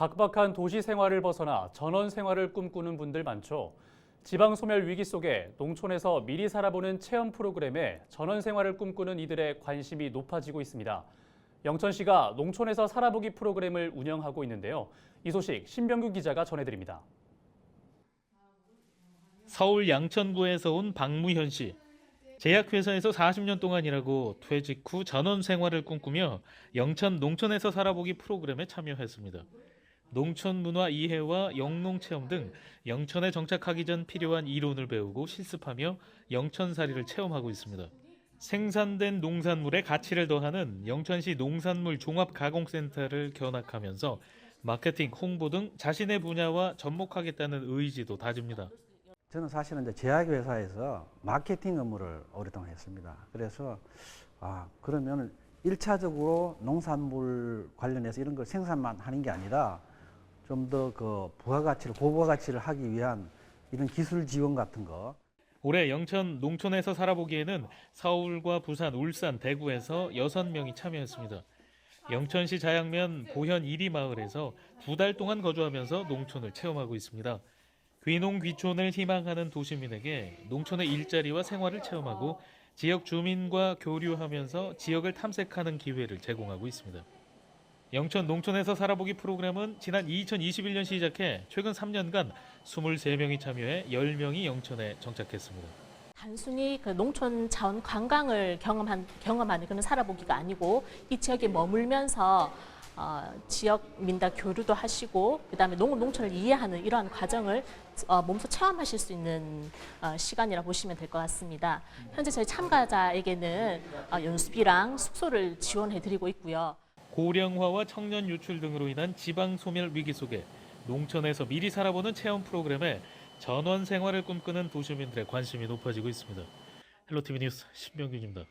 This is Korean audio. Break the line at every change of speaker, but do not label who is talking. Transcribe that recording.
각박한 도시 생활을 벗어나 전원 생활을 꿈꾸는 분들 많죠. 지방 소멸 위기 속에 농촌에서 미리 살아보는 체험 프로그램에 전원 생활을 꿈꾸는 이들의 관심이 높아지고 있습니다. 영천시가 농촌에서 살아보기 프로그램을 운영하고 있는데요. 이 소식 신병규 기자가 전해드립니다.
서울 양천구에서 온 박무현 씨. 제약회사에서 40년 동안 일하고 퇴직 후 전원 생활을 꿈꾸며 영천 농촌에서 살아보기 프로그램에 참여했습니다. 농촌 문화 이해와 영농 체험 등 영천에 정착하기 전 필요한 이론을 배우고 실습하며 영천살이를 체험하고 있습니다. 생산된 농산물의 가치를 더하는 영천시 농산물 종합가공센터를 견학하면서 마케팅, 홍보 등 자신의 분야와 접목하겠다는 의지도 다집니다.
저는 사실은 이제 제약회사에서 마케팅 업무를 오랫동안 했습니다. 그래서 아 그러면 일차적으로 농산물 관련해서 이런 걸 생산만 하는 게 아니라 좀 더 그 부가가치를 고부가가치를 하기 위한 이런 기술 지원 같은 거
올해 영천 농촌에서 살아보기에는 서울과 부산, 울산, 대구에서 6명이 참여했습니다. 영천시 자양면 보현 1리 마을에서 두 달 동안 거주하면서 농촌을 체험하고 있습니다. 귀농 귀촌을 희망하는 도시민에게 농촌의 일자리와 생활을 체험하고 지역 주민과 교류하면서 지역을 탐색하는 기회를 제공하고 있습니다. 영천 농촌에서 살아보기 프로그램은 지난 2021년 시작해 최근 3년간 23명이 참여해 10명이 영천에 정착했습니다.
단순히 그 농촌 자원 관광을 경험한 경험하는 그런 살아보기가 아니고 이 지역에 머물면서 어, 지역민과 교류도 하시고 그다음에 농업 농촌을 이해하는 이러한 과정을 어, 몸소 체험하실 수 있는 어, 시간이라 보시면 될 것 같습니다. 현재 저희 참가자에게는 어, 연수비랑 숙소를 지원해 드리고 있고요.
고령화와 청년 유출 등으로 인한 지방 소멸 위기 속에 농촌에서 미리 살아보는 체험 프로그램에 전원 생활을 꿈꾸는 도시민들의 관심이 높아지고 있습니다. 헬로티비 뉴스 신병균입니다.